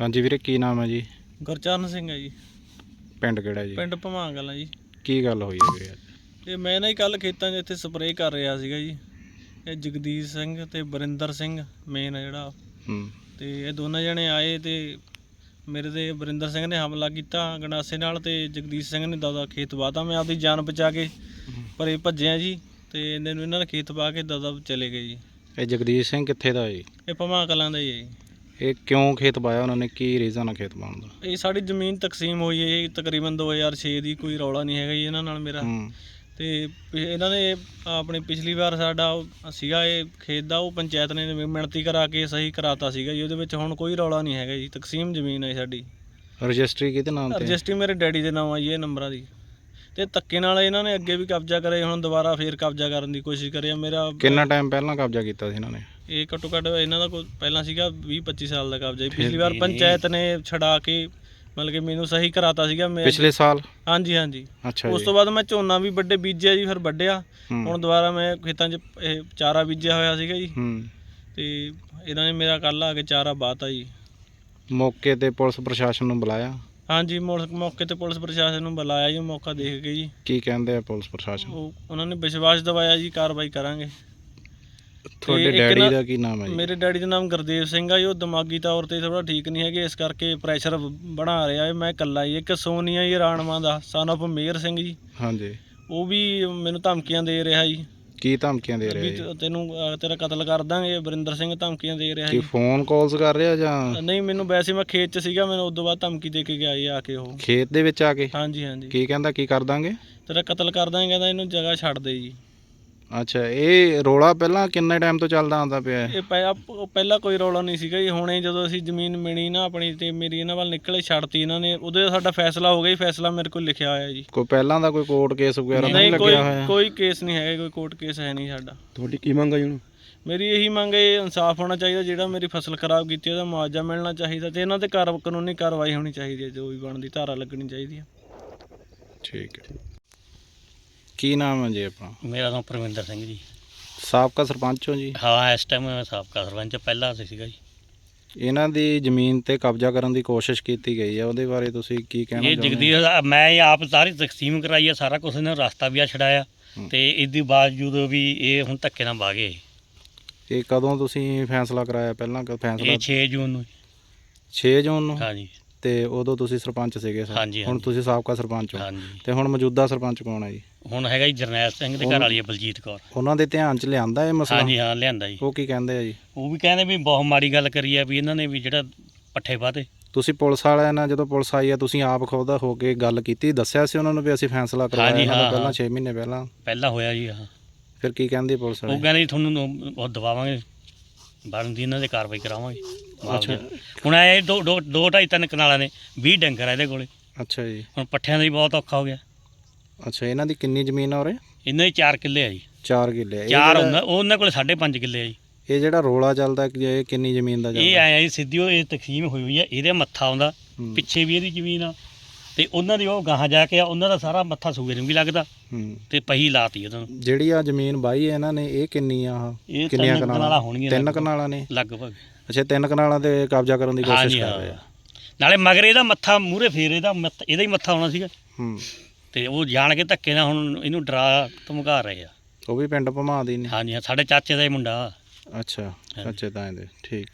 ਹਾਂਜੀ ਵੀਰੇ ਕੀ ਨਾਮ ਹੈ ਜੀ? ਗੁਰਚਰਨ ਸਿੰਘ ਹੈ ਜੀ। ਪਿੰਡ ਕਿਹੜਾ ਜੀ? ਪਿੰਡ ਭਮਾਂਗਲ ਹੈ ਜੀ। ਕੀ ਗੱਲ ਹੋਈ ਹੈ ਵੀਰੇ ਅੱਜ? ਤੇ ਮੈਂ ਨਾ ਹੀ ਕੱਲ ਖੇਤਾਂ 'ਚ ਇੱਥੇ ਸਪਰੇਅ ਕਰ ਰਿਹਾ ਸੀਗਾ ਜੀ। ਇਹ ਜਗਦੀਸ਼ ਸਿੰਘ ਤੇ ਬਰਿੰਦਰ ਸਿੰਘ ਮੇਨ ਜਿਹੜਾ। ਹੂੰ। ਤੇ ਇਹ ਦੋਨਾਂ ਜਣੇ ਆਏ ਤੇ ਮੇਰੇ ਤੇ ਬਰਿੰਦਰ ਸਿੰਘ ਨੇ ਹਮਲਾ ਕੀਤਾ ਗੰਡਾਸੇ ਨਾਲ ਤੇ ਜਗਦੀਸ਼ ਸਿੰਘ ਨੇ ਦਾਦਾ ਖੇਤ ਵਾਤਾ ਮੈਂ ਆਪਦੀ ਜਾਨ ਬਚਾ ਕੇ ਪਰੇ ਭੱਜਿਆ ਜੀ ਤੇ ਇਹਨੇ ਨੂੰ ਇਹਨਾਂ ਨੇ ਖੇਤ ਪਾ ਕੇ ਦਾਦਾ ਚਲੇ ਗਏ ਜੀ। ਇਹ ਜਗਦੀਸ਼ ਸਿੰਘ ਕਿੱਥੇ ਦਾ ਜੀ? ਇਹ ਭਮਾ ਕਲਾਂ ਦਾ ਹੀ ਹੈ ਜੀ। ਇਹ ਕਿਉਂ ਖੇਤ ਪਾਇਆ ਉਹਨਾਂ ਨੇ? ਕੀ ਰੀਜ਼ਨ ਆ ਖੇਤ ਪਾਉਣ ਦਾ? ਇਹ ਸਾਡੀ ਜ਼ਮੀਨ ਤਕਸੀਮ ਹੋਈ ਹੈ ਤਕਰੀਬਨ 2006 ਦੀ ਕੋਈ ਰੌਲਾ ਨਹੀਂ ਹੈਗਾ ਜੀ ਇਹਨਾਂ ਨਾਲ ਮੇਰਾ। ਹੂੰ। ਤੇ ਪਿ- ਇਹਨਾਂ ਨੇ ਆਪਣੀ ਪਿਛਲੀ ਵਾਰ ਸਾਡਾ ਉਹ ਸੀਗਾ ਇਹ ਖੇਤ ਦਾ ਉਹ ਪੰਚਾਇਤ ਨੇ ਮਿਣਤੀ ਕਰਾ ਕੇ ਸਹੀ ਕਰਾਤਾ ਸੀਗਾ ਜੀ ਉਹਦੇ ਵਿੱਚ ਹੁਣ ਕੋਈ ਰੌਲਾ ਨਹੀਂ ਹੈਗਾ ਜੀ ਤਕਸੀਮ ਜ਼ਮੀਨ ਹੈ ਸਾਡੀ। ਰਜਿਸਟਰੀ ਕਿਹਦੇ ਨਾਮ ਤੇ? ਰਜਿਸਟਰੀ ਮੇਰੇ ਡੈਡੀ ਦੇ ਨਾਮ ਆ ਜੀ ਇਹ ਨੰਬਰਾਂ ਦੀ। ਤੇ ਧੱਕੇ ਨਾਲ ਇਹਨਾਂ ਨੇ ਅੱਗੇ ਵੀ ਕਬਜ਼ਾ ਕਰੇ ਹੁਣ ਦੁਬਾਰਾ ਫੇਰ ਕਬਜ਼ਾ ਕਰਨ ਦੀ ਕੋਸ਼ਿਸ਼ ਕਰੀ ਆ ਮੇਰਾ ਕਿੰਨਾ ਟਾਈਮ ਪਹਿਲਾਂ ਕਬਜ਼ਾ ਕੀਤਾ ਸੀ ਇਹਨਾਂ ਨੇ? ਇਹ ਘੱਟੋ ਘੱਟ ਇਹਨਾਂ ਦਾ ਕੋਈ ਪਹਿਲਾਂ ਸੀਗਾ 20 25 ਸਾਲ ਦਾ ਕਬਜ਼ਾ ਜੀ। ਪਿਛਲੀ ਵਾਰ ਪੰਚਾਇਤ ਨੇ ਛਡਾ ਕੇ ਮਤਲਬ ਕਿ ਮੈਨੂੰ ਸਹੀ ਕਰਾਤਾ ਸੀਗਾ ਮੈਂ ਪਿਛਲੇ ਸਾਲ? ਹਾਂਜੀ ਹਾਂਜੀ। ਅੱਛਾ ਉਸ ਤੋਂ ਬਾਅਦ ਮੈਂ ਝੋਨਾ ਵੀ ਵੱਡੇ ਬੀਜਿਆ ਜੀ ਫਿਰ ਵੱਢਿਆ। ਹੂੰ, ਹੁਣ ਦੁਬਾਰਾ ਮੈਂ ਖੇਤਾਂ 'ਚ ਇਹ ਚਾਰਾ ਬੀਜਿਆ ਹੋਇਆ ਸੀਗਾ ਜੀ। ਤੇ ਇਹਨਾਂ ਨੇ ਮੇਰਾ ਕੱਲ ਆ ਕੇ ਚਾਰਾ ਬਾਤਾ ਜੀ। ਮੌਕੇ ਤੇ ਪੁਲਿਸ ਪ੍ਰਸ਼ਾਸਨ ਨੂੰ ਬੁਲਾਇਆ? ਹਾਂਜੀ ਮੌਕੇ ਤੇ ਪੁਲਿਸ ਪ੍ਰਸ਼ਾਸਨ ਨੂੰ ਬੁਲਾਇਆ ਜੀ ਮੌਕਾ ਦੇਖ ਕੇ ਜੀ। ਕੀ ਕਹਿੰਦੇ ਆ ਪੁਲਿਸ ਪ੍ਰਸ਼ਾਸਨ? ਉਹ ਉਹਨਾਂ ਨੇ ਵਿਸ਼ਵਾਸ ਦਿਵਾਇਆ ਜੀ ਕਾਰਵਾਈ ਕਰਾਂਗੇ। ਤੁਹਾਡੇ ਇੱਕ ਡੈਡੀ ਨਾ- ਦਾ ਕੀ ਨਾਮ ਹੈ ਜੀ? ਮੇਰੇ ਡੈਡੀ ਦਾ ਨਾਮ ਗੁਰਦੇਵ ਸਿੰਘ ਆ ਜੀ ਉਹ ਦਿਮਾਗੀ ਤੌਰ ਤੇ ਥੋੜਾ ਠੀਕ ਨਹੀਂ ਹੈਗੇ ਇਸ ਕਰਕੇ ਪ੍ਰੈਸ਼ਰ ਬਣਾ ਰਿਹਾ ਹੈ ਮੈਂ ਇਕੱਲਾ ਹੀ ਇੱਕ ਸੋਨੀਆ ਜੀ ਰਾਣਵਾ ਦਾ son of ਮੇਹਰ ਸਿੰਘ ਜੀ। ਹਾਂਜੀ। ਉਹ ਵੀ ਮੈਨੂੰ ਧਮਕੀਆਂ ਦੇ ਰਿਹਾ ਜੀ। ਕੀ ਧਮਕੀਆਂ ਦੇ ਵੀ ਰਹੇ ਜੀ? ਤੇ- ਤੈਨੂੰ ਅਹ, ਤੇਰਾ ਕਤਲ ਕਰ ਦਾਂਗੇ ਵਰਿੰਦਰ ਸਿੰਘ ਧਮਕੀਆਂ ਦੇ ਰਿਹਾ ਕੀ ਜੀ। ਫੋਨ ਕਾਲਸ ਕਰ ਰਿਹਾ ਜਾਂ? ਨਹੀਂ ਮੈਨੂੰ ਵੈਸੇ ਮੈਂ ਖੇਤ 'ਚ ਸੀਗਾ ਮੈਨੂੰ ਉਦੋਂ ਬਾਅਦ ਧਮਕੀ ਦੇ ਕੇ ਗਿਆ ਜੀ ਆ ਕੇ ਉਹ। ਖੇਤ ਦੇ ਵਿੱਚ ਆ ਕੇ? ਹਾਂਜੀ ਹਾਂਜੀ। ਕੀ ਕਹਿੰਦਾ ਕੀ ਕਰ ਦਾਂਗੇ? ਤੇਰਾ ਕਤਲ ਕਰ ਦਾਂਗੇ ਕਹਿੰਦਾ ਇਹਨੂੰ ਜਗ੍ਹਾ ਛੱਡ ਦੇ ਜੀ। ਅੱਛਾ ਇਹ ਰੋਲਾ ਪਹਿਲਾਂ ਕਿੰਨੇ ਟਾਈਮ ਤੋਂ ਚੱਲਦਾ ਆਉਂਦਾ ਪਿਆ ਹੈ? ਇਹ ਪਹਿ- ਪਹਿਲਾਂ ਕੋਈ ਰੌਲਾ ਨਹੀਂ ਸੀਗਾ ਜੀ ਹੁਣੇ ਜਦੋਂ ਅਸੀਂ ਜ਼ਮੀਨ ਮਿਣੀ ਨਾ ਆਪਣੀ ਤੇ ਮੇਰੀ ਇਹਨਾਂ ਵੱਲ ਨਿਕਲੇ ਛੱਡਤੀ ਇਹਨਾਂ ਨੇ ਉਹਦੇ ਸਾਡਾ ਫੈਸਲਾ ਹੋ ਗਿਆ ਜੀ ਫੈਸਲਾ ਮੇਰੇ ਕੋਲ ਲਿਖਿਆ ਹੋਇਆ ਜੀ। ਕੋਈ ਪਹਿਲਾਂ ਦਾ ਕੋਈ ਕੋਰਟ ਕੇਸ ਵਗੈਰਾ ਨਹੀਂ ਨਹੀਂ ਕੋਈ ਲੱਗਿਆ ਹੋਇਆ? ਕੋਈ ਕੇਸ ਨਹੀਂ ਹੈਗਾ ਕੋਈ ਕੋਰਟ ਕੇਸ ਹੈ ਨਹੀਂ ਸਾਡਾ। ਤੁਹਾਡੀ ਕੀ ਮੰਗ ਹੈ ਜੀ ਮੇਰੀ ਇਹੀ ਮੰਗ ਹੈ ਇਨਸਾਫ ਹੋਣਾ ਚਾਹੀਦਾ ਜਿਹੜਾ ਮੇਰੀ ਫਸਲ ਖਰਾਬ ਕੀਤੀ ਉਹਦਾ ਮੁਆਵਜ਼ਾ ਮਿਲਣਾ ਚਾਹੀਦਾ ਤੇ ਇਹਨਾਂ ਤੇ ਕਾਰ ਕਾਨੂੰਨੀ ਕਾਰਵਾਈ ਹੋਣੀ ਚਾਹੀਦੀ ਹੈ ਜੋ ਵੀ ਬਣਦੀ ਧਾਰਾ ਲੱਗਣੀ ਚਾਹੀਦੀ ਹੈ। ਠੀਕ ਹੈ। ਕੀ ਨਾਮ ਹੈ ਜੀ ਆਪਣਾ? ਮੇਰਾ ਨਾਮ ਪਰਮਿੰਦਰ ਸਿੰਘ ਜੀ। ਸਾਬਕਾ ਸਰਪੰਚ ਹੋ ਜੀ? ਹਾਂ ਇਸ ਟਾਈਮ ਮੈਂ ਸਾਬਕਾ ਸਰਪੰਚ ਪਹਿਲਾਂ ਸੀ ਸੀਗਾ ਜੀ। ਇਹਨਾਂ ਦੀ ਜ਼ਮੀਨ ਤੇ ਕਬਜ਼ਾ ਕਰਨ ਦੀ ਕੋਸ਼ਿਸ਼ ਕੀਤੀ ਗਈ ਹੈ ਉਹਦੇ ਬਾਰੇ ਤੁਸੀਂ ਕੀ ਕਹਿਣਾ ਇਹ ਚਾਹੁੰਦੇ ਜਗਦੀਸ਼ ਦਾ- ਮੈਂ ਇਹ ਆਪ ਸਾਰੀ ਤਕਸੀਮ ਕਰਾਈ ਆ ਸਾਰਾ ਕੁਝ ਇਹਨਾਂ ਰਸਤਾ ਵੀ ਆ ਛਡਾਇਆ ਹੂੰ। ਤੇ ਇਸ ਦੀ ਬਾਵਜੂਦ ਵੀ ਇਹ ਹੁਣ ਧੱਕੇ ਨਾਲ ਵਾਗੇ ਇਹ ਕਦੋਂ ਤੁਸੀਂ ਫੈਸਲਾ ਕਰਾਇਆ ਪਹਿਲਾਂ ਕ ਫੈਸਲਾ? ਇਹ 6 ਜੂਨ ਨੂੰ 6 ਜੂਨ ਨੂੰ? ਹਾਂਜੀ ਤੇ ਉਦੋਂ ਤੁਸੀਂ ਸਰਪੰਚ ਸੀਗੇ ਸਰ। ਹਾਂਜੀ, ਹੁਣ ਹਾਂਜੀ। ਤੁਸੀਂ ਸਾਬਕਾ ਸਰਪੰਚ ਹੋ। ਹਾਂਜੀ। ਤੇ ਹੁਣ ਮੌਜੂਦਾ ਸਰਪੰਚ ਕੌਣ ਹੈ ਜੀ? ਹੁਣ ਹੈਗਾ ਜੀ ਜਰਨੈਲ ਸਿੰਘ ਦੇ ਘਰ ਵਾਲੀ ਹੈ ਬਲਜੀਤ ਕੌਰ। ਉਹਨਾਂ ਦੇ ਧਿਆਨ 'ਚ ਲਿਆਂਦਾ ਇਹ ਮਸਲਾ? ਹਾਂਜੀ ਹਾਂ ਲਿਆਂਦਾ ਜੀ। ਉਹ ਕੀ ਕਹਿੰਦੇ ਆ ਜੀ? ਉਹ ਵੀ ਕਹਿੰਦੇ ਵੀ ਬਹੁਤ ਮਾੜੀ ਗੱਲ ਕਰੀ ਆ ਵੀ ਇਹਨਾਂ ਨੇ ਵੀ ਜਿਹੜਾ ਪੱਠੇ ਪਾਤੇ ਤੁਸੀਂ ਪੁਲਿਸ ਵਾਲਿਆਂ ਨਾਲ ਜਦੋਂ ਪੁਲਿਸ ਆਈ ਆ ਤੁਸੀਂ ਆਪ ਖੁਦ ਹੋ ਕੇ ਗੱਲ ਕੀਤੀ ਦੱਸਿਆ ਸੀ ਉਹਨਾਂ ਨੂੰ ਵੀ ਅਸੀਂ ਫੈਸਲਾ ਕਰਵਾਇਆ ਹਾਂਜੀ, ਇਹਨਾਂ ਦਾ ਹਾਂ, ਪਹਿਲਾਂ ਹਾਂ। 6 ਮਹੀਨੇ ਪਹਿਲਾਂ? ਪਹਿਲਾਂ ਹੋਇਆ ਜੀ ਹਾਂ। ਫਿਰ ਕੀ ਕਹਿੰਦੀ ਪੁਲਿਸ ਉਹ ਵਾਲੇ ਕਹਿੰਦੇ ਜੀ ਤੁਹਾਨੂੰ ਉਹ ਦਵਾਵਾਂਗੇ। ਬਣਦੀ ਇਹਨਾਂ ਦੇ ਕਾਰਵਾਈ ਕਰਾਵਾਂਗੇ। ਮੁਆਵਜ਼ਾ। ਹੁਣ ਇਹ ਦੋ ਦੋ ਦੋ ਢਾਈ ਤਿੰਨ ਕਨਾਲਾਂ ਨੇ 20 ਡੰਗਰ ਆ ਇਹਦੇ ਕੋਲੇ। ਅੱਛਾ ਜੀ। ਹੁਣ ਪੱਠਿਆਂ ਦਾ ਵੀ ਬਹੁਤ ਔਖਾ ਹੋ ਗਿਆ। ਅੱਛਾ ਇਹਨਾਂ ਦੀ ਕਿੰਨੀ ਜ਼ਮੀਨ ਆ ਉਰੇ? ਇਹਨਾਂ ਦੇ 4 ਕਿੱਲੇ ਆ ਜੀ। 4 ਕਿੱਲੇ ਆ। ਇਹ ਚਾਰ ਜਿਹੜਾ- ਉਹਨਾਂ ਉਹਨਾਂ ਕੋਲੇ 5.5 ਕਿੱਲੇ ਆ ਜੀ। ਇਹ ਜਿਹੜਾ ਰੋਲਾ ਚੱਲਦਾ ਕਿ ਇਹ ਕਿੰਨੀ ਜ਼ਮੀਨ ਦਾ ਇਹ ਚੱਲਦਾ? ਆਇਆ ਜੀ ਸਿੱਧੀ ਉਹ ਇਹ ਤਕਸੀਮ ਹੋਈ ਹੋਈ ਆ ਇਹਦੇ ਮੱਥਾ ਆਉਂਦਾ। ਹੂੰ, ਪਿੱਛੇ ਵੀ ਇਹਦੀ ਜ਼ਮੀਨ ਆ। ਤੇ ਉਹਨਾਂ ਦੀ ਉਹ ਗਾਹਾਂ ਜਾ ਕੇ ਆ ਉਹਨਾਂ ਦਾ ਸਾਰਾ ਮੱਥਾ ਸੂਏ ਨੂੰ ਵੀ ਲੱਗਦਾ ਹੂੰ। ਤੇ ਪਹੀ ਲਾਤੀ ਉਹਨਾਂ ਨੂੰ। ਜਿਹੜੀ ਆ ਜ਼ਮੀਨ ਬਾਈ ਹੈ ਇਹਨਾਂ ਨੇ ਇਹ ਕਿੰਨੀ ਆ? ਇਹ ਤਿੰਨ ਕਨਾਲਾਂ? ਹੋਣਗੀਆਂ ਤਿੰਨ। ਕਨਾਲਾਂ ਨੇ? ਲਗਭਗ। ਅੱਛਾ ਤਿੰਨ ਕਨਾਲਾਂ ਤੇ ਕਬਜ਼ਾ ਕਰਨ ਦੀ ਕੋਸ਼ਿਸ਼ ਕਰ ਰਹੇ ਆ। ਨਾਲੇ ਮਗਰ ਇਹਦਾ ਮੱਥਾ ਮੂਰੇ ਫੇਰ ਇਹਦਾ ਇਹਦਾ ਹੀ ਮੱਥਾ ਆਉਣਾ ਸੀਗਾ। ਹੂੰ। ਤੇ ਉਹ ਜਾਣ ਕੇ ਧੱਕੇ ਨਾਲ ਹੁਣ ਇਹਨੂੰ ਡਰਾ ਧਮਕਾ ਰਹੇ ਆ। ਉਹ ਵੀ ਪਿੰਡ ਭਮਾ ਦੀ ਨੇ? ਹਾਂਜੀ ਸਾਡੇ ਚਾਚੇ ਦਾ ਹੀ ਮੁੰਡਾ। ਅੱਛਾ ਅੱਛਾ ਤਾਂ ਇਹਦੇ ਠੀਕ।